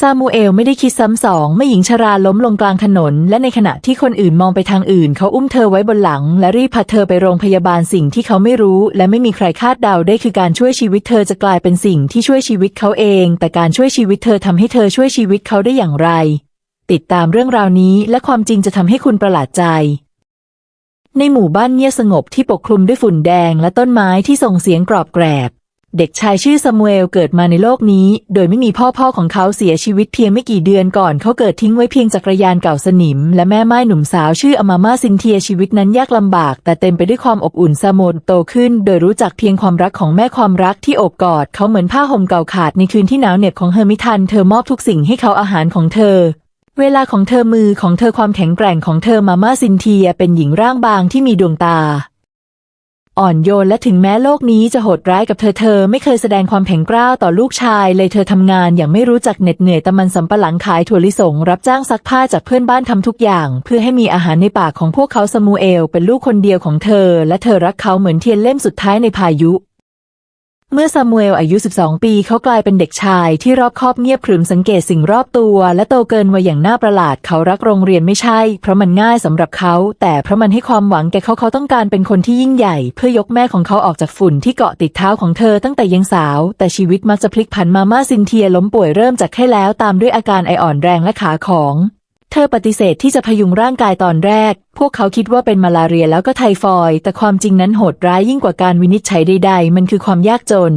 ซามูเอลไม่ได้คิดซ้ำสองเมื่อหญิงชราล้มลงกลางถนน และในขณะที่คนอื่นมองไปทางอื่น เขาอุ้มเธอไว้บนหลัง และรีบพาเธอไปโรงพยาบาลสิ่งที่เขาไม่รู้ และไม่มีใครคาดเดาได้คือการช่วยชีวิตเธอจะกลายเป็นสิ่งที่ช่วยชีวิตเขาเอง แต่การช่วยชีวิตเธอทำให้เธอช่วยชีวิตเขาได้อย่างไร ติดตามเรื่องราวนี้และความจริงจะทำให้คุณประหลาดใจ ในหมู่บ้านเงียบสงบที่ปกคลุมด้วยฝุ่นแดงและต้นไม้ที่ส่งเสียงกรอบแกรบ เด็กชายชื่อซามูเอลเกิดมาในโลกนี้ โดยไม่มีพ่อพ่อของเขาเสียชีวิตเพียงไม่กี่เดือนก่อนเขาเกิดทิ้งไว้เพียงจักรยานเก่าสนิม และแม่ไม้หนุ่มสาวชื่ออมาม่าซินเทียชีวิตนั้นยากลำบาก แต่เต็มไปด้วยความอบอุ่นซามนโตขึ้น โดยรู้จักเพียงความรักของแม่ความรักที่อบกอด เขาเหมือนผ้าห่มเก่าขาดในคืนที่หนาวเหน็บของเฮอร์มิทันเธอมอบทุกสิ่งให้เขาอาหารของเธอเวลาของเธอมือของเธอความแข็งแกร่งของเธอมาม่าซินเทียเป็นหญิงร่างบางที่มีดวงตา อ่อนโยนและถึงแม้โลกนี้จะโหดร้ายกับเธอเธอไม่เคยแสดงความแข็งกร้าวต่อลูกชาย เลยเธอทำงานอย่างไม่รู้จักเหน็ดเหนื่อยตะมันสำปะหลังขายถั่วลิสง รับจ้างซักผ้าจากเพื่อนบ้านทำทุกอย่าง เพื่อให้มีอาหารในปากของพวกเขาสมูเอล เป็นลูกคนเดียวของเธอ และเธอรักเขาเหมือนเทียนเล่มสุดท้ายในพายุ เมื่อซามูเอลอายุ 12 ปีเขากลายเป็นเด็กชายที่รอบคอบเงียบขรึมสังเกตสิ่งรอบตัว และโตเกินวัยอย่างน่าประหลาดเขารักโรงเรียนไม่ใช่ เพราะมันง่ายสำหรับเขา แต่เพราะมันให้ความหวังแก่เขาเขาต้องการเป็นคนที่ยิ่งใหญ่ เพื่อยกแม่ของเขาออกจากฝุ่นที่เกาะติดเท้าของเธอตั้งแต่ยังสาว แต่ชีวิตมักจะพลิกผันมาม่าซินเทียล้มป่วยเริ่มจากไข้แล้วตามด้วยอาการไออ่อนแรงและขาของ เธอปฏิเสธที่จะพยุงร่างกายตอนแรก พวกเขาคิดว่าเป็นมาลาเรียแล้วก็ไทฟอยด์แต่ความจริงนั้นโหดร้ายยิ่งกว่าการวินิจฉัยใดๆ มันคือความยากจน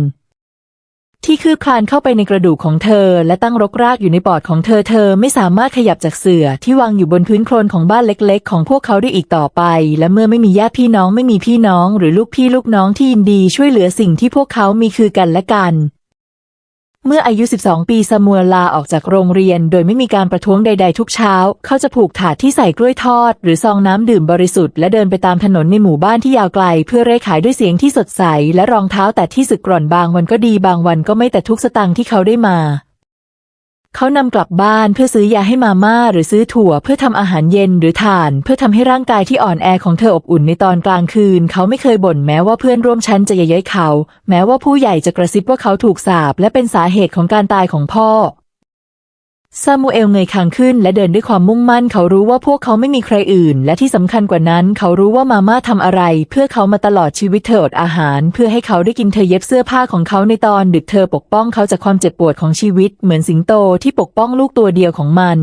ที่คืบคลานเข้าไปในกระดูกของเธอ และตั้งรกรากอยู่ในปอดของเธอ เธอไม่สามารถขยับจากเสื่อที่วางอยู่บนพื้นโคลนของบ้านเล็กๆ ของพวกเขาได้อีกต่อไป และเมื่อไม่มีญาติพี่น้องไม่มีพี่น้อง หรือลูกพี่ลูกน้องที่ยินดีช่วยเหลือสิ่งที่พวกเขามีคือกันและกัน เมื่ออายุ 12 ปีซามัวลาออกจากโรงเรียน โดยไม่มีการประท้วงใด ๆ ทุกเช้า เขาจะผูกถาดที่ใส่กล้วยทอด หรือซองน้ำดื่มบริสุทธิ์และเดินไปตามถนนในหมู่บ้านที่ยาวไกล เพื่อเร่ขายด้วยเสียงที่สดใส และรองเท้าแต่ที่สึกกร่อนบางวันก็ดีบางวันก็ไม่แต่ทุกสตังค์ที่เขาได้มา เขานำกลับบ้านเพื่อซื้อยาให้มาม่าหรือซื้อถั่วเพื่อทำอาหารเย็นหรือทาน เพื่อทำให้ร่างกายที่อ่อนแอของเธออบอุ่นในตอนกลางคืน เขาไม่เคยบ่นแม้ว่าเพื่อนร่วมชั้นจะเย้ยเขา แม้ว่าผู้ใหญ่จะกระซิบว่าเขาถูกสาปและเป็นสาเหตุของการตายของพ่อ ซามูเอลเงยคางขึ้นและเดินด้วยความมุ่งมั่น เขารู้ว่าพวกเขาไม่มีใครอื่น และที่สำคัญกว่านั้น เขารู้ว่ามาม่าทำอะไร เพื่อเขามาตลอดชีวิตเธออดอาหาร เพื่อให้เขาได้กินเธอเย็บเสื้อผ้าของเขาในตอนดึกเธอปกป้องเขาจากความเจ็บปวดของชีวิต เหมือนสิงโตที่ปกป้องลูกตัวเดียวของมัน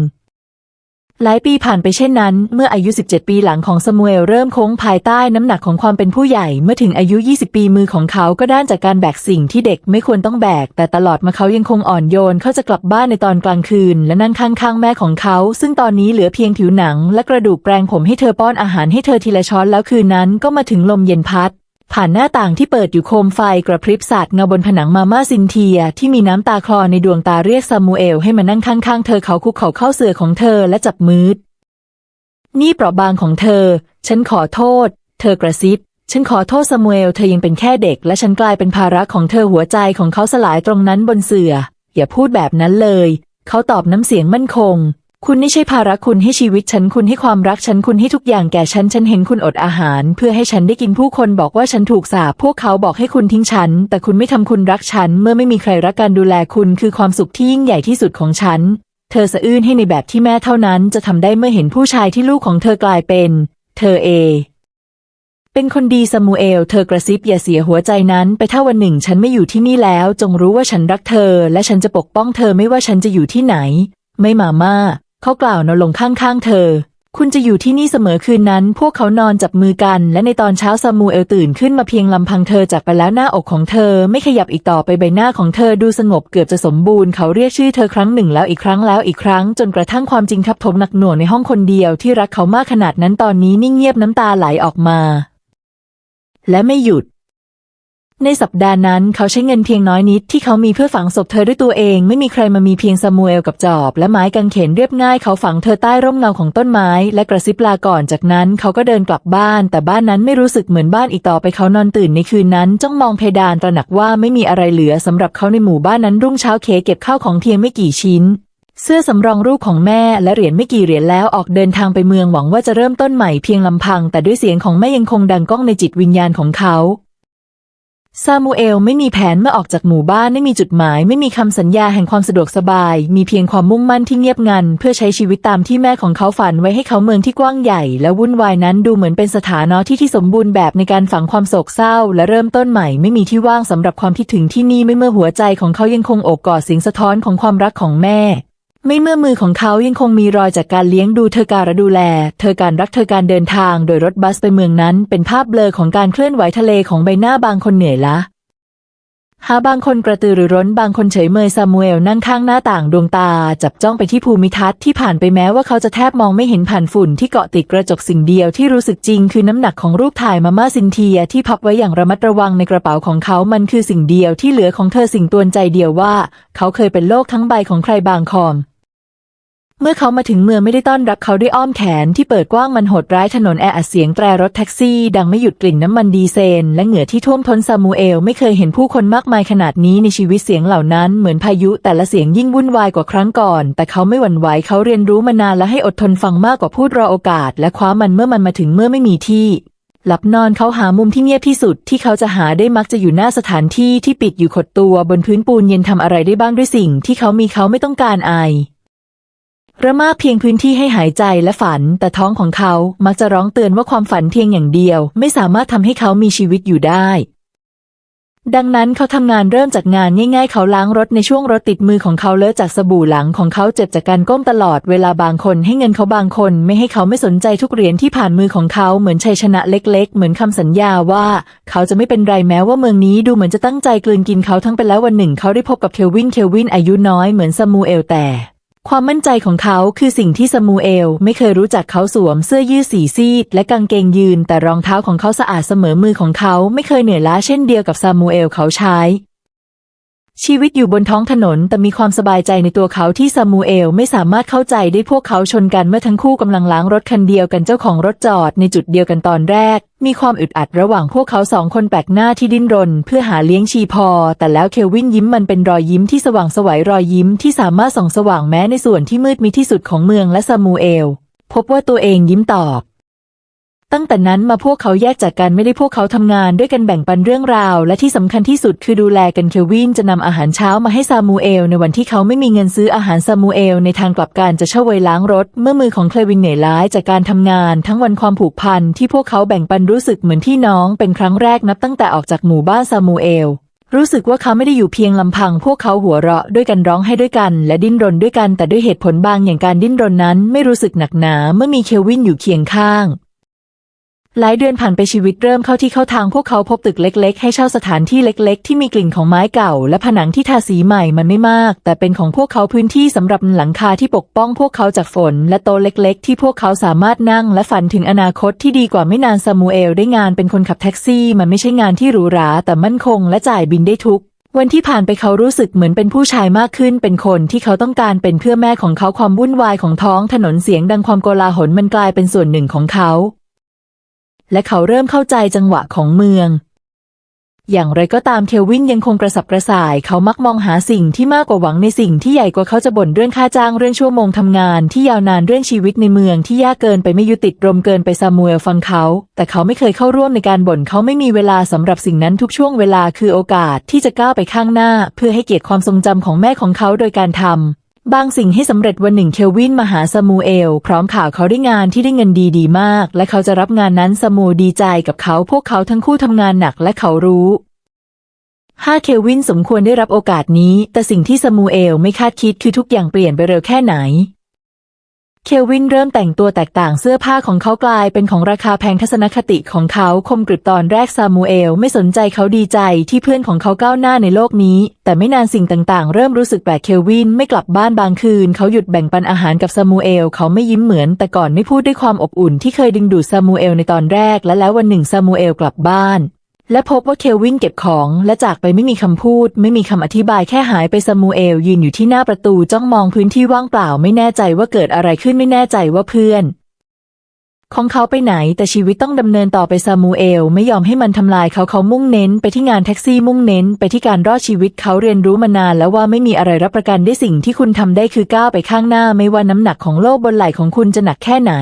หลายปีผ่านไปเช่นนั้น เมื่ออายุ 17 ปีหลังของซามูเอลเริ่มโค้งภายใต้น้ำหนักของความเป็นผู้ใหญ่ เมื่อถึงอายุ 20 ปีมือของเขาก็ด้านจากการแบกสิ่งที่เด็กไม่ควรต้องแบก แต่ตลอดมาเขายังคงอ่อนโยน เขาจะกลับบ้านในตอนกลางคืน และนั่งข้างๆแม่ของเขา ซึ่งตอนนี้เหลือเพียงผิวหนัง และกระดูกแปลงผมให้เธอป้อนอาหารให้เธอทีละช้อนแล้วคืนนั้นก็มาถึงลมเย็นพัด ผ่านหน้าต่างที่เปิดอยู่โคมไฟกระพริบสาดเงาบนผนังมาม่าซินเทีย ที่มีน้ำตาคลอในดวงตาเรียกซามูเอลให้มานั่งข้างๆ เธอเขาคุกเข่าเข้าเสื่อของเธอและจับมือนี่เปราะบางของเธอ ฉันขอโทษ เธอกระซิบ ฉันขอโทษซามูเอลเธอยังเป็นแค่เด็ก และฉันกลายเป็นภาระของเธอหัวใจของเขาสลายตรงนั้นบนเสื่อ อย่าพูดแบบนั้นเลย เขาตอบน้ำเสียงมั่นคง คุณไม่ใช่ภาระคุณให้ชีวิตฉันคุณให้ความรักฉันคุณให้ทุกอย่างแก่ฉันฉันเห็นคุณอดอาหาร เพื่อให้ฉันได้กินผู้คนบอกว่าฉันถูกสาปพวกเขาบอกให้คุณทิ้งฉัน แต่คุณไม่ทำคุณรักฉัน เมื่อไม่มีใครรักการดูแลคุณคือความสุขที่ยิ่งใหญ่ที่สุดของฉัน เธอสะอื้นให้ในแบบที่แม่เท่านั้นจะทำได้เมื่อเห็นผู้ชายที่ลูกของเธอกลายเป็น เธอเองเป็นคนดีซามูเอล เธอกระซิบอย่าเสียหัวใจนั้น ไปถ้าวันหนึ่งฉันไม่อยู่ที่นี่แล้ว จงรู้ว่าฉันรักเธอ และฉันจะปกป้องเธอไม่ว่าฉันจะอยู่ที่ไหน ไม่มาม่า เขากล่าวนอนลงข้างๆเธอ คุณจะอยู่ที่นี่เสมอคืนนั้น พวกเขานอนจับมือกัน และในตอนเช้าซามูเอลตื่นขึ้นมาเพียงลำพังเธอจากไปแล้วหน้าอกของเธอ ไม่ขยับอีกต่อไปใบหน้าของเธอดูสงบเกือบจะสมบูรณ์เขาเรียกชื่อเธอครั้งหนึ่งแล้วอีกครั้งแล้วอีกครั้งจนกระทั่งความจริงทับถมหนักหน่วงในห้องคนเดียวที่รักเขามากขนาดนั้นตอนนี้นิ่งเงียบน้ำตาไหลออกมา และไม่หยุด ในสัปดาห์นั้นเขาใช้เงินเพียงน้อยนิดที่เขามีเพื่อฝังศพเธอด้วยตัวเอง ไม่มีใครมามีเพียงซามูเอลกับจอบ และไม้กางเขนเรียบง่ายเขาฝังเธอใต้ร่มเงาของต้นไม้ และกระซิบลาก่อนจากนั้นเขาก็เดินกลับบ้าน แต่บ้านนั้นไม่รู้สึกเหมือนบ้านอีกต่อไปเขานอนตื่นในคืนนั้นจ้องมองเพดานตระหนักว่าไม่มีอะไรเหลือสำหรับเขาในหมู่บ้านนั้นรุ่งเช้าเคเก็บข้าวของเพียงไม่กี่ชิ้นเสื้อสำรองรูปของแม่และเหรียญไม่กี่เหรียญแล้วออกเดินทางไปเมืองหวังว่าจะเริ่มต้นใหม่เพียงลำพัง แต่ด้วยเสียงของแม่ยังคงดังก้องในจิตวิญญาณของเขา ซามูเอลไม่มีแผนเมื่อออกจากหมู่บ้านไม่มีจุดหมาย ไม่มีคำสัญญาแห่งความสะดวกสบาย มีเพียงความมุ่งมั่นที่เงียบงัน เพื่อใช้ชีวิตตามที่แม่ของเขาฝันไว้ให้เขาเมืองที่กว้างใหญ่ และวุ่นวายนั้นดูเหมือนเป็นสถานะที่ที่สมบูรณ์แบบในการฝังความโศกเศร้า และเริ่มต้นใหม่ไม่มีที่ว่างสำหรับความคิดถึงที่นี่ไม่เมื่อหัวใจของเขายังคงโอบกอดเสียงสะท้อนของความรักของแม่ ไม่เมื่อมือของเขายังคงมีรอยจากการเลี้ยงดูเธอการดูแล เธอการรักเธอการเดินทางโดยรถบัสไปเมืองนั้น เป็นภาพเบลอของการเคลื่อนไหวทะเลของใบหน้าบางคนเหนื่อยล้าหาบางคนกระตือรือร้นบางคนเฉยเมยซามูเอลนั่งข้างหน้าต่างดวงตา จับจ้องไปที่ภูมิทัศน์ที่ผ่านไปแม้ว่าเขาจะแทบมองไม่เห็นผ่านฝุ่นที่เกาะติดกระจกสิ่งเดียวที่รู้สึกจริงคือน้ำหนักของรูปถ่ายมาม่าซินเทียที่พับไว้อย่างระมัดระวังในกระเป๋าของเขามันคือสิ่งเดียวที่เหลือของเธอสิ่งตวนใจเดียวว่า เขาเคยเป็นโลกทั้งใบของใครบางคอม เมื่อเขามาถึงเมืองไม่ได้ต้อนรับเขาด้วยอ้อมแขนที่เปิดกว้างมันโหดร้ายถนนแออัดเสียงแตรรถแท็กซี่ดังไม่หยุดกลิ่นน้ำมันดีเซลและเหงื่อที่ท่วมท้นซามูเอลไม่เคยเห็นผู้คนมากมายขนาดนี้ในชีวิตเสียงเหล่านั้นเหมือนพายุแต่ละเสียงยิ่งวุ่นวายกว่าครั้งก่อน แต่เขาไม่หวั่นไหวเขาเรียนรู้มานานและให้อดทนฟังมากกว่าพูดรอโอกาส และคว้ามันเมื่อมันมาถึงเมื่อไม่มีที่หลับนอนเขาหามุมที่เงียบที่สุดที่เขาจะหาได้มักจะอยู่หน้าสถานที่ที่ปิดอยู่ขดตัวบนพื้นปูนเย็นทำอะไรได้บ้างด้วยสิ่งที่เขามีเขาไม่ต้องการอาย ระมากเพียงพื้นที่ให้หายใจและฝัน แต่ท้องของเขามักจะร้องเตือนว่าความฝันเพียงอย่างเดียว ไม่สามารถทำให้เขามีชีวิตอยู่ได้ ดังนั้นเขาทำงานเริ่มจากงานง่ายๆ เขาล้างรถในช่วงรถติดมือของเขาเลอะจากสบู่หลังของเขาเจ็บจากการก้มตลอดเวลาบางคนให้เงินเขาบางคน ไม่ให้เขาไม่สนใจทุกเหรียญที่ผ่านมือของเขาเหมือนชัยชนะเล็ก ๆ เหมือนคำสัญญาว่า เขาจะไม่เป็นไรแม้ว่าเมืองนี้ดูเหมือนจะตั้งใจกลืนกินเขาทั้งเป็นแล้ววันหนึ่ง เขาได้พบกับเควินเควินอายุน้อยเหมือนซามูเอลแต่ ความมั่นใจของเขาคือสิ่งที่ซามูเอล ไม่เคยรู้จักเขาสวมเสื้อยืดสีซีด และกางเกงยืน แต่รองเท้าของเขาสะอาดเสมอมือของเขาไม่เคยเหนื่อยล้าเช่นเดียวกับซามูเอลเขาใช้ ชีวิตอยู่บนท้องถนน แต่มีความสบายใจในตัวเขาที่ซามูเอลไม่สามารถเข้าใจได้พวกเขาชนกันเมื่อทั้งคู่กำลังล้างรถคันเดียวกันเจ้าของรถจอดในจุดเดียวกันตอนแรก มีความอึดอัดระหว่างพวกเขาสองคนแปลกหน้าที่ดิ้นรน เพื่อหาเลี้ยงชีพอ แต่แล้วเควินยิ้มมันเป็นรอยยิ้มที่สว่างสวยรอยยิ้มที่สามารถส่องสว่างแม้ในส่วนที่มืดมิดที่สุดของเมืองและซามูเอลพบว่าตัวเองยิ้มตอบ ตั้งแต่นั้นมาพวกเขาแยกจากกันไม่ได้พวกเขาทำงานด้วยกันแบ่งปันเรื่องราว และที่สำคัญที่สุดคือดูแลกันเคลวินจะนำอาหารเช้ามาให้ซามูเอล ในวันที่เขาไม่มีเงินซื้ออาหารซามูเอล ในทางกลับกันจะเช่าไว้ล้างรถ เมื่อมือของเคลวินเหนื่อยล้าจากการทำงาน ทั้งวันความผูกพันที่พวกเขาแบ่งปันรู้สึกเหมือนที่น้อง เป็นครั้งแรกนับตั้งแต่ออกจากหมู่บ้านซามูเอลรู้สึกว่าเขาไม่ได้อยู่เพียงลำพัง พวกเขาหัวเราะด้วยกันร้องให้ด้วยกัน และดิ้นรนด้วยกัน แต่ด้วยเหตุผลบางอย่างการดิ้นรนนั้น ไม่รู้สึกหนักหนาเมื่อมีเควินอยู่เคียงข้าง หลายเดือนผ่านไปชีวิตเริ่มเข้าที่เข้าทางพวกเขาพบตึกเล็ก ๆ ให้เช่าสถานที่เล็ก ๆ ที่มีกลิ่นของไม้เก่า และผนังที่ทาสีใหม่มันไม่มาก แต่เป็นของพวกเขาพื้นที่สำหรับหลังคาที่ปกป้องพวกเขาจากฝน และโต๊ะเล็ก ๆ ที่พวกเขาสามารถนั่งและฝันถึงอนาคตที่ดีกว่าไม่นานซามูเอลได้งานเป็นคนขับแท็กซี่ มันไม่ใช่งานที่หรูหราแต่มั่นคง และจ่ายบินได้ทุกวันที่ผ่านไปเขารู้สึกเหมือนเป็นผู้ชายมากขึ้น เป็นคนที่เขาต้องการเป็นเพื่อแม่ของเขาความวุ่นวายของท้องถนนเสียงดังความโกลาหลมันกลายเป็นส่วนหนึ่งของเขา และเขาเริ่มเข้าใจจังหวะของเมือง อย่างไรก็ตามเควินยังคงกระสับกระส่าย เขามักมองหาสิ่งที่มากกว่าหวังในสิ่งที่ใหญ่กว่าเขาจะบ่นเรื่องค่าจ้างเรื่องชั่วโมงทำงานที่ยาวนานเรื่องชีวิตในเมืองที่ยากเกินไปไม่ยุติดรมเกินไปซามูเอลฟังเขา แต่เขาไม่เคยเข้าร่วมในการบ่นเขาไม่มีเวลาสำหรับสิ่งนั้นทุกช่วงเวลาคือโอกาสที่จะก้าวไปข้างหน้า เพื่อให้เกียรติความทรงจำของแม่ของเขาโดยการทำ บางสิ่งให้สำเร็จวันหนึ่งเคลวินมาหาซามูเอล พร้อมข่าวเขาได้งานที่ได้เงินดีดีมาก และเขาจะรับงานนั้นซามูดีใจกับเขาพวกเขาทั้งคู่ทำงานหนักและเขารู้ห้าเคลวินสมควรได้รับโอกาสนี้ แต่สิ่งที่ซามูเอลไม่คาดคิดคือทุกอย่างเปลี่ยนไปเร็วแค่ไหน เคลวินเริ่มแต่งตัวแตกต่างเสื้อผ้าของเขากลายเป็นของราคาแพงทัศนคติของเขาคมกริบตอนแรกซามูเอลไม่สนใจเขาดีใจที่เพื่อนของเขาก้าวหน้าในโลกนี้ แต่ไม่นานสิ่งต่างๆ เริ่มรู้สึกแปลกเคลวินไม่กลับบ้านบางคืน เขาหยุดแบ่งปันอาหารกับซามูเอลเขาไม่ยิ้มเหมือน แต่ก่อนไม่พูดด้วยความอบอุ่นที่เคยดึงดูดซามูเอลในตอนแรกและแล้ววันหนึ่งซามูเอลกลับบ้าน และพบว่าเคลวินเก็บของ และจากไปไม่มีคำพูด ไม่มีคำอธิบายแค่หายไปซามูเอลยืนอยู่ที่หน้าประตูจ้องมองพื้นที่ว่างเปล่าไม่แน่ใจว่าเกิดอะไรขึ้นไม่แน่ใจว่าเพื่อน ของเขาไปไหนแต่ชีวิตต้องดำเนินต่อไปซามูเอลไม่ยอมให้มันทำลายเขาเขามุ่งเน้น ไปที่งานแท็กซี่มุ่งเน้น ไปที่การรอดชีวิตเขาเรียนรู้มานานแล้วว่าไม่มีอะไรรับประกันได้สิ่งที่คุณทำได้คือก้าวไปข้างหน้า ไม่ว่าน้ำหนักของโลกบนไหล่ของคุณจะหนักแค่ไหน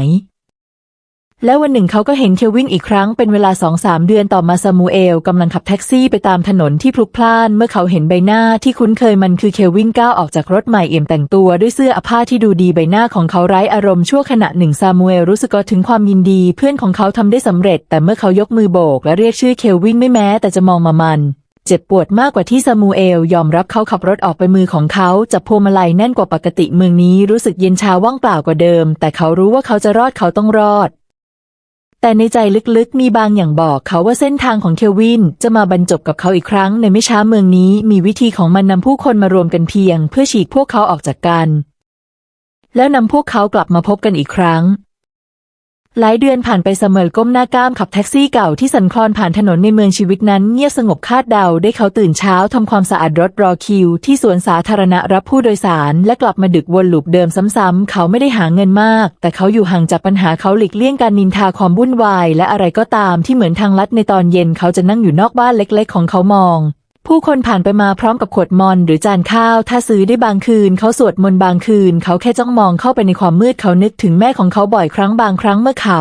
แล้ววันหนึ่งเขาก็เห็นเควินอีกครั้งเป็นเวลาสองสามเดือนต่อมาซามูเอลกำลังขับแท็กซี่ไปตามถนนที่พลุกพล่าน เมื่อเขาเห็นใบหน้าที่คุ้นเคยมันคือเควินก้าวออกจากรถใหม่เอี่ยมแต่งตัวด้วยเสื้อผ้าที่ดูดีใบหน้าของเขาไร้อารมณ์ชั่วขณะหนึ่งซามูเอลรู้สึกถึงความยินดี เพื่อนของเขาทำได้สำเร็จ แต่เมื่อเขายกมือโบก และเรียกชื่อเควินไม่แม้ แต่จะมองมามันเจ็บปวดมากกว่าที่ซามูเอลยอมรับเขาขับรถออกไปมือของเขาจับพวงมาลัยแน่นกว่าปกติเมืองนี้รู้สึกเย็นชาว่างเปล่ากว่าเดิม แต่เขารู้ว่าเขาจะรอดเขาต้องรอด แต่ในใจลึกๆ มีบางอย่างบอกเขาว่าเส้นทางของเควินจะมาบรรจบกับเขาอีกครั้งในไม่ช้าเมืองนี้มีวิธีของมันนำผู้คนมารวมกันเพียง เพื่อฉีกพวกเขาออกจากกัน แล้วนำพวกเขากลับมาพบกันอีกครั้ง หลายเดือนผ่านไปเสมอก้มหน้าก้ามขับแท็กซี่เก่าที่สันคลอนผ่านถนนในเมืองชีวิตนั้นเงียบสงบคาดเดาได้เขาตื่นเช้าทำความสะอาดรถรอคิว ที่สวนสาธารณะรับผู้โดยสารและกลับมาดึกวนลูปเดิมซ้ำๆเขาไม่ได้หาเงินมาก แต่เขาอยู่ห่างจากปัญหาเขาหลีกเลี่ยงการนินทาความวุ่นวายและอะไรก็ตามที่เหมือนทางลัดในตอนเย็นเขาจะนั่งอยู่นอกบ้านเล็ก ๆ ของเขามอง ผู้คนผ่านไปมาพร้อมกับขวดมอนหรือจานข้าว ถ้าซื้อได้บางคืน เขาสวดมนต์บางคืน เขาแค่จ้องมองเข้าไปในความมืดเขานึกถึงแม่ของเขาบ่อยครั้งบางครั้งเมื่อเขา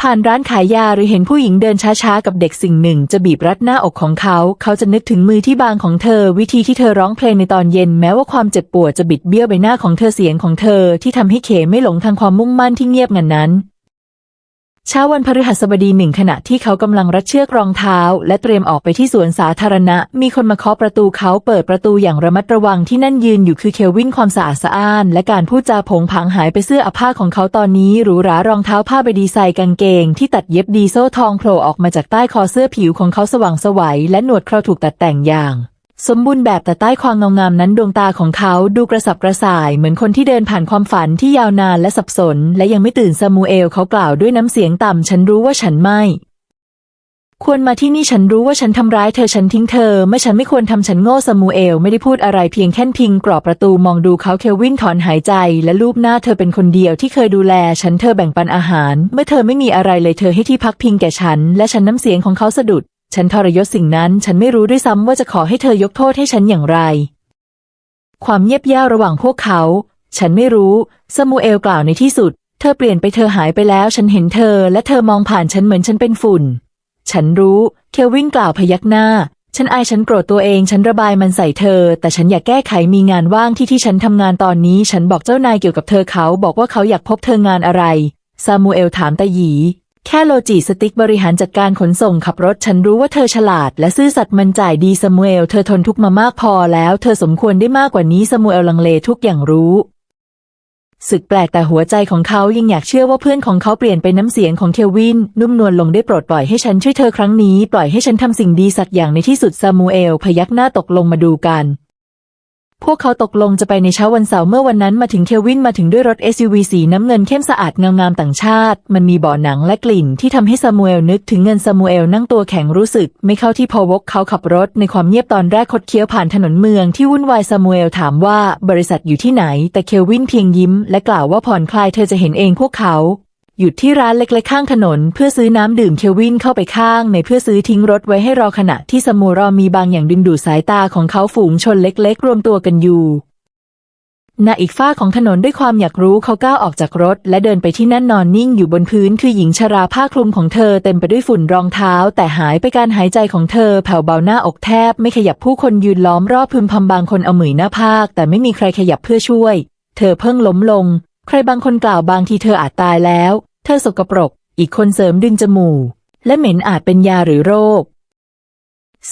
ผ่านร้านขายยาหรือเห็นผู้หญิงเดินช้าๆ กับเด็กสิ่งหนึ่ง จะบีบรัดหน้าอกของเขา เขาจะนึกถึงมือที่บางของเธอ วิธีที่เธอร้องเพลงในตอนเย็น แม้ว่าความเจ็บปวดจะบิดเบี้ยวใบหน้าของเธอเสียงของเธอ ที่ทำให้เขไม่หลงทางความมุ่งมั่นที่เงียบงันนั้น เช้าวันพฤหัสบดีหนึ่งขณะที่เขากำลังรัดเชือกรองเท้า และเตรียมออกไปที่สวนสาธารณะ มีคนมาเคาะประตูเขาเปิดประตูอย่างระมัดระวังที่นั่นยืนอยู่คือเควินความสะอาดสะอ้าน และการพูดจาผงผางหายไปเสื้อผ้าของเขาตอนนี้หรูหรารองเท้าผ้าใบดีไซน์กางเกง ที่ตัดเย็บดีโซ่ทองโผล่ออกมาจากใต้คอเสื้อผิวของเขาสว่างสวัยและหนวดเคราถูกตัดแต่งอย่าง สมบูรณ์แบบแต่ใต้ความเงางามนั้นดวงตาของเขาดูกระสับกระส่ายเหมือนคนที่เดินผ่านความฝันที่ยาวนานและสับสน และยังไม่ตื่นซามูเอลเขากล่าวด้วยน้ำเสียงต่ำฉันรู้ว่าฉันไม่ ควรมาที่นี่ฉันรู้ว่าฉันทำร้ายเธอฉันทิ้งเธอไม่ฉันไม่ควรทำฉันโง่ซามูเอลไม่ได้พูดอะไรเพียงแค่พิงกรอบประตูมองดูเขาเคลวินถอนหายใจ และลูบหน้าเธอเป็นคนเดียวที่เคยดูแล ฉันเธอแบ่งปันอาหาร เมื่อเธอไม่มีอะไรเลยเธอให้ที่พักพิงแก่ฉัน และฉันน้ำเสียงของเขาสะดุด ฉันทรยศสิ่งนั้น ฉันไม่รู้ด้วยซ้ำว่าจะขอให้เธอยกโทษให้ฉันอย่างไร ความเงียบย้าระหว่างพวกเขา ฉันไม่รู้ซามูเอลกล่าวในที่สุด เธอเปลี่ยนไปเธอหายไปแล้ว ฉันเห็นเธอ และเธอมองผ่านฉันเหมือนฉันเป็นฝุ่น ฉันรู้เควินกล่าวพยักหน้า ฉันอายฉันโกรธตัวเอง ฉันระบายมันใส่เธอ แต่ฉันอยากแก้ไขมีงานว่างที่ที่ฉันทำงานตอนนี้ ฉันบอกเจ้านายเกี่ยวกับเธอเขาบอกว่าเขาอยากพบเธองานอะไรซามูเอลถามตาหยี แค่โลจิสติกบริหารจัดการขนส่งขับรถ ฉันรู้ว่าเธอฉลาด และซื่อสัตย์มันจ่ายดีซามูเอล เธอทนทุกมามากพอแล้ว เธอสมควรได้มากกว่านี้ซามูเอลลังเลทุกอย่างรู้สึกแปลกแต่หัวใจของเขายังอยากเชื่อว่าเพื่อนของเขาเปลี่ยนไปน้ำเสียงของเควิน นุ่มนวลลงได้โปรดปล่อยให้ฉันช่วยเธอครั้งนี้ ปล่อยให้ฉันทำสิ่งดีสักอย่างในที่สุดซามูเอล พยักหน้าตกลงมาดูกัน พวกเขาตกลงจะไปในเช้าวันเสาร์เมื่อวันนั้นมาถึงเคลวินมาถึงด้วยรถ SUV สีน้ำเงินเข้มสะอาดเงางามต่างชาติ มันมีเบาะหนังและกลิ่นที่ทำให้ซามูเอลนึกถึงเงินซามูเอลนั่งตัวแข็งรู้สึก ไม่เข้าที่พอวกเขาขับรถในความเงียบตอนแรกคดเคี้ยวผ่านถนนเมืองที่วุ่นวายซามูเอลถามว่าบริษัทอยู่ที่ไหน แต่เคลวินเพียงยิ้ม และกล่าวว่าผ่อนคลายเธอจะเห็นเองพวกเขา หยุดที่ร้านเล็กๆข้างถนน เพื่อซื้อน้ำดื่มเควินเข้าไปข้างในเพื่อซื้อทิ้งรถไว้ให้รอขณะที่สมูรอมีบางอย่างดึงดูดสายตาของเขาฝูงชนเล็กๆ รวมตัวกันอยู่ณอีกฝ้าของถนนด้วยความอยากรู้เขาก้าวออกจากรถ และเดินไปที่นั่นนอนนิ่งอยู่บนพื้นคือหญิงชราผ้าคลุมของเธอเต็มไปด้วยฝุ่นรองเท้า แต่หายไปการหายใจของเธอแผ่วเบาหน้าอกแทบ ไม่ขยับผู้คนยืนล้อมรอบพึมพำบางคนเอามือหน้าภาคแต่ไม่มีใครขยับเพื่อช่วย เธอเพิ่งล้มลง ใครบางคนกล่าวบางทีเธออาจตายแล้ว ธอสกปรก อีกคนเสริมดึงจมูก และเหม็นอาจเป็นยาหรือโรค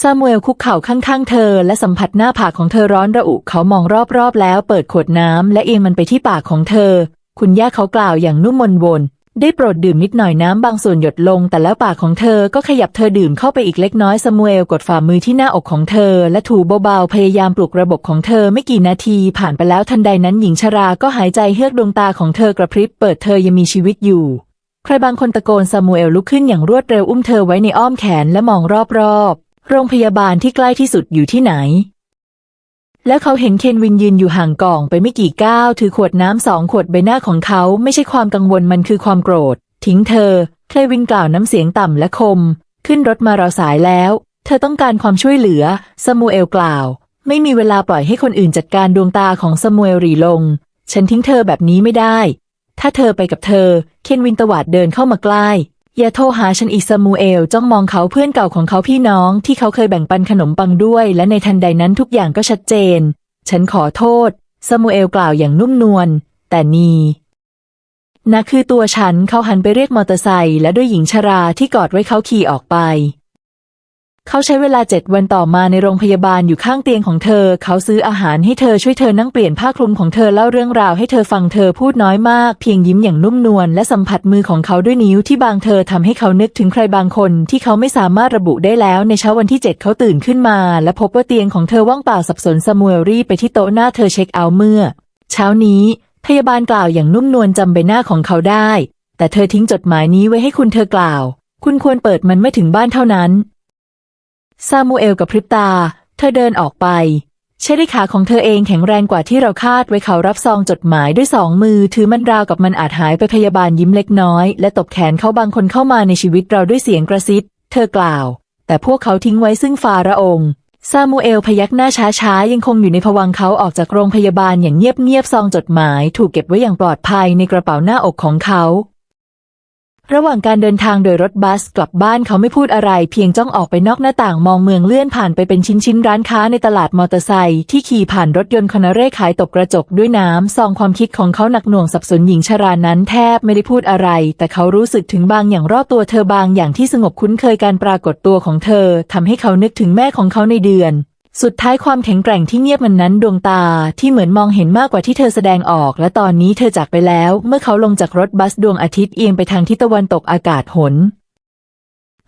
ซามูเอลคุกเข่าข้างๆ เธอ และสัมผัสหน้าผากของเธอร้อนระอุ เขามองรอบๆ แล้วเปิดขวดน้ำและเอียงมันไปที่ปากของเธอ คุณย่าเขากล่าวอย่างนุ่มมนวนได้โปรดดื่มนิดหน่อยน้ำบางส่วนหยดลง แต่แล้วปากของเธอก็ขยับเธอดื่มเข้าไปอีกเล็กน้อยซามูเอลกดฝ่ามือที่หน้าอกของเธอ และถูเบาๆ พยายามปลุกระบบของเธอไม่กี่นาทีผ่านไปแล้วทันใดนั้นหญิงชราก็หายใจเฮือกดวงตาของเธอกระพริบเปิดเธอยังมีชีวิตอยู่ ใครบางคนตะโกนซามูเอลลุกขึ้นอย่างรวดเร็วอุ้มเธอไว้ในอ้อมแขนและมองรอบๆ โรงพยาบาลที่ใกล้ที่สุดอยู่ที่ไหน แล้วเขาเห็นเคนวินยืนอยู่ห่างกล่องไปไม่กี่ก้าวถือขวดน้ำสองขวดใบหน้าของเขาไม่ใช่ความกังวลมันคือความโกรธ ทิ้งเธอ เคลวินกล่าวน้ำเสียงต่ำและคม ขึ้นรถมาเราสายแล้ว เธอต้องการความช่วยเหลือซามูเอลกล่าว ไม่มีเวลาปล่อยให้คนอื่นจัดการดวงตาของซามูเอลรีลง ฉันทิ้งเธอแบบนี้ไม่ได้ ถ้าเธอไปกับเธอ เคนวินตวาดเดินเข้ามาใกล้ อย่าโทรหาฉันอีกซามูเอลจ้องมองเขาเพื่อนเก่าของเขาพี่น้องที่เขาเคยแบ่งปันขนมปังด้วย และในทันใดนั้นทุกอย่างก็ชัดเจน ฉันขอโทษซามูเอลกล่าวอย่างนุ่มนวล แต่นีนะคือตัวฉันเขาหันไปเรียกมอเตอร์ไซค์และด้วยหญิงชราที่กอดไว้เขาขี่ออกไป เขาใช้เวลาเจ็ดวันต่อมาในโรงพยาบาลอยู่ข้างเตียงของเธอ เขาซื้ออาหารให้เธอช่วยเธอนั่งเปลี่ยนผ้าคลุมของเธอเล่าเรื่องราวให้เธอฟังเธอพูดน้อยมาก เพียงยิ้มอย่างนุ่มนวลและสัมผัสมือของเขาด้วยนิ้วที่บางเธอทำให้เขานึกถึงใครบางคน ที่เขาไม่สามารถระบุได้แล้วในเช้าวันที่เจ็ดเขาตื่นขึ้นมา และพบว่าเตียงของเธอว่างเปล่าสับสนซามูเอลรีบไปที่โต๊ะหน้าเธอเช็คเอาท์เมื่อ เช้านี้ พยาบาลกล่าวอย่างนุ่มนวลจำใบหน้าของเขาได้ แต่เธอทิ้งจดหมายนี้ไว้ให้คุณเธอกล่าว คุณควรเปิดมันไม่ถึงบ้านเท่านั้น ซามูเอลกับพริบตา เธอเดินออกไป ใช้ได้ขาของเธอเองแข็งแรงกว่าที่เราคาดไว้เขารับซองจดหมายด้วยสองมือ ถือมันราวกับมันอาจหายไปพยาบาลยิ้มเล็กน้อย และตบแขนเขาบางคนเข้ามาในชีวิตเราด้วยเสียงกระซิบเธอกล่าว แต่พวกเขาทิ้งไว้ซึ่งฟาระองค์ซามูเอลพยักหน้าช้าๆ ยังคงอยู่ในภวังเขาออกจากโรงพยาบาลอย่างเงียบๆซองจดหมาย ถูกเก็บไว้อย่างปลอดภัยในกระเป๋าหน้าอกของเขา ระหว่างการเดินทางโดยรถบัสกลับบ้านเขาไม่พูดอะไร เพียงจ้องออกไปนอกหน้าต่างมองเมืองเลื่อนผ่านไปเป็นชิ้นๆร้านค้าในตลาดมอเตอร์ไซค์ที่ขี่ผ่านรถยนต์คอนเร่ขายตกกระจกด้วยน้ำซองความคิดของเขาหนักหน่วงสับสนหญิงชรานั้นแทบไม่ได้พูดอะไร แต่เขารู้สึกถึงบางอย่างรอบตัวเธอบางอย่างที่สงบคุ้นเคยการปรากฏตัวของเธอทำให้เขานึกถึงแม่ของเขาในเดือน สุดท้ายความแข็งแกร่งที่เงียบมันนั้นดวงตาที่เหมือนมองเห็นมากกว่าที่เธอแสดงออก และตอนนี้เธอจากไปแล้ว เมื่อเขาลงจากรถบัสดวงอาทิตย์เอียงไปทางทิศตะวันตกอากาศหน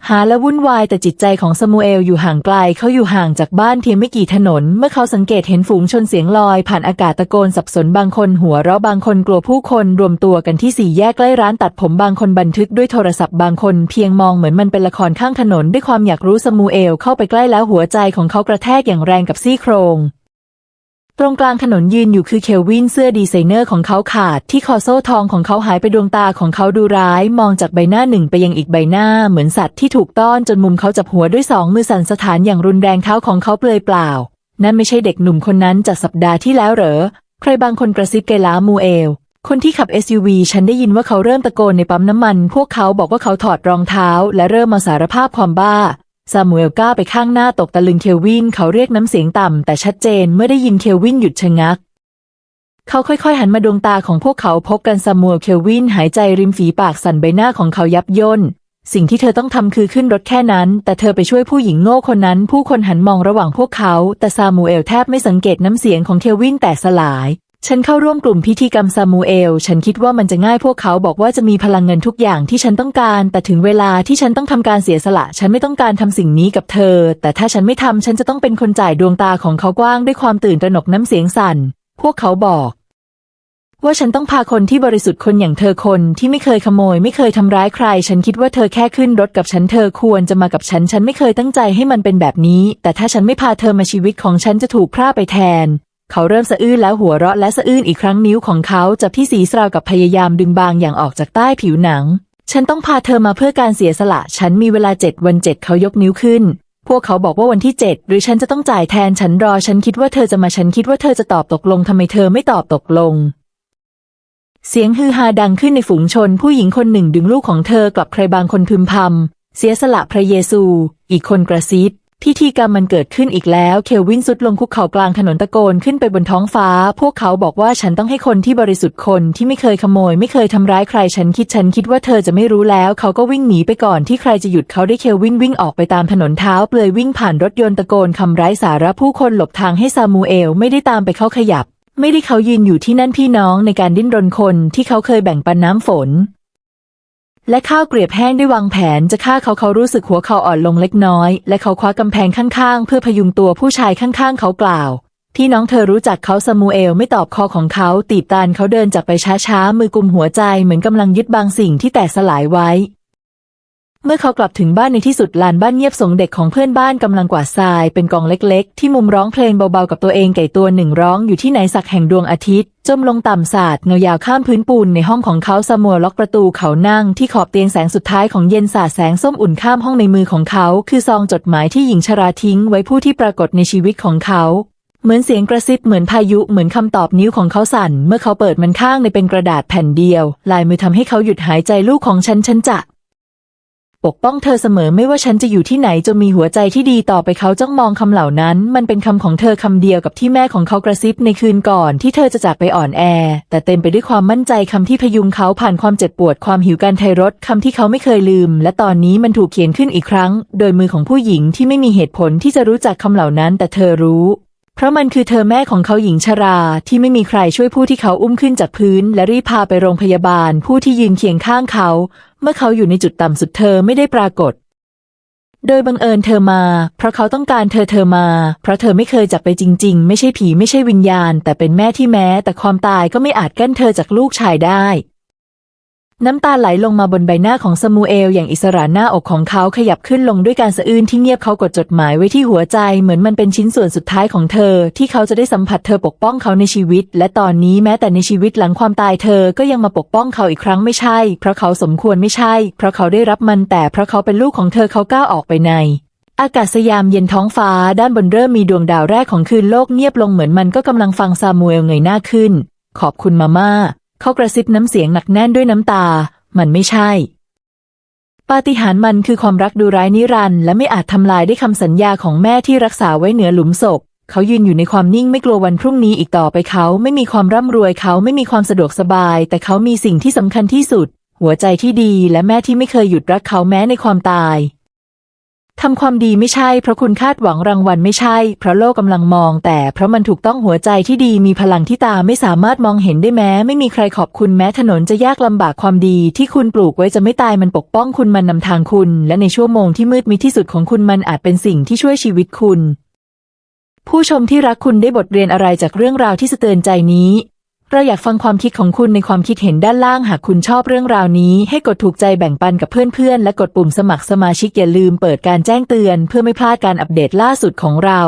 หาและวุ่นวายแต่จิตใจของซามูเอลอยู่ห่างไกลเขาอยู่ห่างจากบ้านเพียงไม่กี่ถนน เมื่อเขาสังเกตเห็นฝูงชนเสียงลอย ผ่านอากาศตะโกนสับสนบางคนหัวเราะบางคนกลัวผู้คนรวมตัวกันที่สี่แยกใกล้ร้านตัดผมบางคนบันทึกด้วยโทรศัพท์บางคนเพียงมองเหมือนมันเป็นละครข้างถนนด้วยความอยากรู้ซามูเอลเข้าไปใกล้แล้วหัวใจของเขากระแทกอย่างแรงกับซี่โครง ตรงกลางถนนยืนอยู่คือเคลวินเสื้อดีไซเนอร์ของเขาขาด ที่คอโซ่ทองของเขาหายไปดวงตาของเขาดูร้าย มองจากใบหน้าหนึ่งไปยังอีกใบหน้าเหมือนสัตว์ที่ถูกต้อนจนมุมเขาจับหัวด้วยสองมือสั่นสถานอย่างรุนแรงเท้าของเขาเปลือยเปล่า นั่นไม่ใช่เด็กหนุ่มคนนั้นจากสัปดาห์ที่แล้วเหรอ ใครบางคนกระซิบเกลามูเอล คนที่ขับ SUV ฉันได้ยินว่าเขาเริ่มตะโกนในปั๊มน้ำมัน พวกเขาบอกว่าเขาถอดรองเท้า และเริ่มมาสารภาพความบ้า ซามูเอลก้าวไปข้างหน้าตกตะลึงเควินเขาเรียกน้ำเสียงต่ำแต่ชัดเจนเมื่อได้ยินเควินหยุดชะงัก เขาค่อยๆ หันมาดวงตาของพวกเขาพบกันซามูเอลเควินหายใจริมฝีปากสั่นใบหน้าของเขายับย่นสิ่งที่เธอต้องทำคือขึ้นรถแค่นั้น แต่เธอไปช่วยผู้หญิงโง่คนนั้น ผู้คนหันมองระหว่างพวกเขา แต่ซามูเอลแทบไม่สังเกตน้ำเสียงของเควินแตกสลาย ฉันเข้าร่วมกลุ่มพิธีกรรมซามูเอล ฉันคิดว่ามันจะง่ายพวกเขาบอกว่าจะมีพลังเงินทุกอย่างที่ฉันต้องการ แต่ถึงเวลาที่ฉันต้องทำการเสียสละ ฉันไม่ต้องการทำสิ่งนี้กับเธอ แต่ถ้าฉันไม่ทำฉันจะต้องเป็นคนจ่ายดวงตาของเขากว้างด้วยความตื่นตระหนกน้ำเสียงสั่น พวกเขาบอก ว่าฉันต้องพาคนที่บริสุทธิ์คนอย่างเธอคนที่ไม่เคยขโมย ไม่เคยทำร้ายใคร ฉันคิดว่าเธอแค่ขึ้นรถกับฉันเธอควรจะมากับฉัน ฉันไม่เคยตั้งใจให้มันเป็นแบบนี้ แต่ถ้าฉันไม่พาเธอมาชีวิตของฉันจะถูกพร่าไปแทน เขาเริ่มสะอื้นแล้วหัวเราะและสะอื้นอีกครั้งนิ้วของเขาจับที่ศีรษะกับพยายามดึงบางอย่างออกจากใต้ผิวหนัง ฉันต้องพาเธอมาเพื่อการเสียสละ ฉันมีเวลาเจ็ดวันเจ็ดเขายกนิ้วขึ้น พวกเขาบอกว่าวันที่เจ็ดหรือฉันจะต้องจ่ายแทนฉันรอ ฉันคิดว่าเธอจะมาฉันคิดว่าเธอจะตอบตกลงทำไมเธอไม่ตอบตกลง เสียงฮือฮาดังขึ้นในฝูงชน ผู้หญิงคนหนึ่งดึงลูกของเธอกลับใครบางคนพึมพำเสียสละพระเยซู อีกคนกระซิบ พิธีกรรมมันเกิดขึ้นอีกแล้ว เควินสุดลงคุกเข่ากลางถนนตะโกนขึ้นไปบนท้องฟ้า พวกเขาบอกว่าฉันต้องให้คนที่บริสุทธิ์คนที่ไม่เคยขโมย ไม่เคยทำร้ายใครฉันคิดฉันคิดว่าเธอจะไม่รู้แล้ว เขาก็วิ่งหนีไปก่อนที่ใครจะหยุดเขาได้เควินวิ่งออกไปตามถนนเท้าเปลือยวิ่งผ่านรถยนต์ตะโกนคำร้ายสาระผู้คนหลบทางให้ซามูเอลไม่ได้ตามไปเขาขยับ ไม่ได้เขายืนอยู่ที่นั่นพี่น้องในการดิ้นรนคนที่เขาเคยแบ่งปันน้ำฝน และข้าวเกรียบแห้งได้วางแผนจะฆ่าเขาเขารู้สึกหัวเขาอ่อนลงเล็กน้อย และเขาคว้ากำแพงข้างๆ เพื่อพยุงตัวผู้ชายข้างๆ เขากล่าวพี่น้องเธอรู้จักเขาซามูเอลไม่ตอบคอของเขาตีบตานเขาเดินจากไปช้าๆ มือกุมหัวใจเหมือนกำลังยึดบางสิ่งที่แตกสลายไว้ เมื่อเขากลับถึงบ้านในที่สุดลานบ้านเงียบสงเด็กของเพื่อนบ้านกำลังกวาดทรายเป็นกองเล็กๆ ที่มุมร้องเพลงเบาๆกับตัวเองไก่ตัวหนึ่งร้องอยู่ที่ไหนสักแห่งดวงอาทิตย์ จมลงต่ำสาดเงายาวข้ามพื้นปูนในห้องของเขาสมัวล็อกประตูเขานั่งที่ขอบเตียงแสงสุดท้ายของเย็นสาดแสงส้มอุ่นข้ามห้องในมือของเขา คือซองจดหมายที่หญิงชราทิ้งไว้ผู้ที่ปรากฏในชีวิตของเขาเหมือนเสียงกระซิบเหมือนพายุเหมือนคำตอบนิ้วของเขาสั่น เมื่อเขาเปิดมันข้างในเป็นกระดาษแผ่นเดียว ลายมือทำให้เขาหยุดหายใจลูกของฉันฉันจะ ปกป้องเธอเสมอไม่ว่าฉันจะอยู่ที่ไหนจนมีหัวใจที่ดีต่อไปเขาจ้องมองคำเหล่านั้น มันเป็นคำของเธอคำเดียวกับที่แม่ของเขากระซิบในคืนก่อนที่เธอจะจากไปอ่อนแอ แต่เต็มไปด้วยความมั่นใจคำที่พยุงเขาผ่านความเจ็บปวดความหิวการไทรสคำที่เขาไม่เคยลืม และตอนนี้มันถูกเขียนขึ้นอีกครั้ง โดยมือของผู้หญิงที่ไม่มีเหตุผลที่จะรู้จักคำเหล่านั้น แต่เธอรู้ เพราะมันคือเธอแม่ของเขาหญิงชราที่ไม่มีใครช่วยผู้ที่เขาอุ้มขึ้นจากพื้น และรีบพาไปโรงพยาบาลผู้ที่ยืนเคียงข้างเขา เมื่อเขาอยู่ในจุดต่ำสุดเธอไม่ได้ปรากฏ โดยบังเอิญเธอมา เพราะเขาต้องการเธอเธอมา เพราะเธอไม่เคยจากไปจริง ๆ ไม่ใช่ผีไม่ใช่วิญญาณ แต่เป็นแม่ที่แม้ แต่ความตายก็ไม่อาจกั้นเธอจากลูกชายได้ น้ำตาไหลลงมาบนใบหน้าของซามูเอลอย่างอิสระหน้าอกของเขาขยับขึ้นลงด้วยการสะอื้นที่เงียบเขากดจดหมายไว้ที่หัวใจเหมือนมันเป็นชิ้นส่วนสุดท้ายของเธอ ที่เขาจะได้สัมผัสเธอปกป้องเขาในชีวิต และตอนนี้แม้แต่ในชีวิตหลังความตายเธอก็ยังมาปกป้องเขาอีกครั้งไม่ใช่ เพราะเขาสมควรไม่ใช่ เพราะเขาได้รับมันแต่เพราะเขาเป็นลูกของเธอเขาก้าวออกไปในอากาศยามเย็นท้องฟ้าด้านบนเริ่มมีดวงดาวแรกของคืนโลกเงียบลงเหมือนมันก็กำลังฟังซามูเอลเงยหน้าขึ้น ขอบคุณมาม่า เขากระซิบน้ำเสียงหนักแน่นด้วยน้ำตา มันไม่ใช่ ปาฏิหาริย์มันคือความรักดูร้ายนิรันดร์และไม่อาจทำลายได้คำสัญญาของแม่ที่รักษาไว้เหนือหลุมศพ เขายืนอยู่ในความนิ่งไม่กลัววันพรุ่งนี้อีกต่อไปเขา ไม่มีความร่ำรวยเขาไม่มีความสะดวกสบาย แต่เขามีสิ่งที่สำคัญที่สุด หัวใจที่ดีและแม่ที่ไม่เคยหยุดรักเขาแม้ในความตาย ทำความดีไม่ใช่เพราะคุณคาดหวังรางวัลไม่ใช่ เพราะโลกกำลังมอง แต่เพราะมันถูกต้องหัวใจที่ดีมีพลังที่ตาไม่สามารถมองเห็นได้แม้ ไม่มีใครขอบคุณแม้ถนนจะยากลำบากความดี ที่คุณปลูกไว้จะไม่ตายมันปกป้องคุณมันนำทางคุณ และในชั่วโมงที่มืดมิดที่สุดของคุณมันอาจเป็นสิ่งที่ช่วยชีวิตคุณ ผู้ชมที่รักคุณได้บทเรียนอะไรจากเรื่องราวที่สะเตือนใจนี้ เราอยากฟังความคิดของคุณในความคิดเห็นด้านล่าง หากคุณชอบเรื่องราวนี้ ให้กดถูกใจแบ่งปันกับเพื่อนๆ และกดปุ่มสมัครสมาชิกอย่าลืมเปิดการแจ้งเตือน เพื่อไม่พลาดการอัปเดตล่าสุดของเรา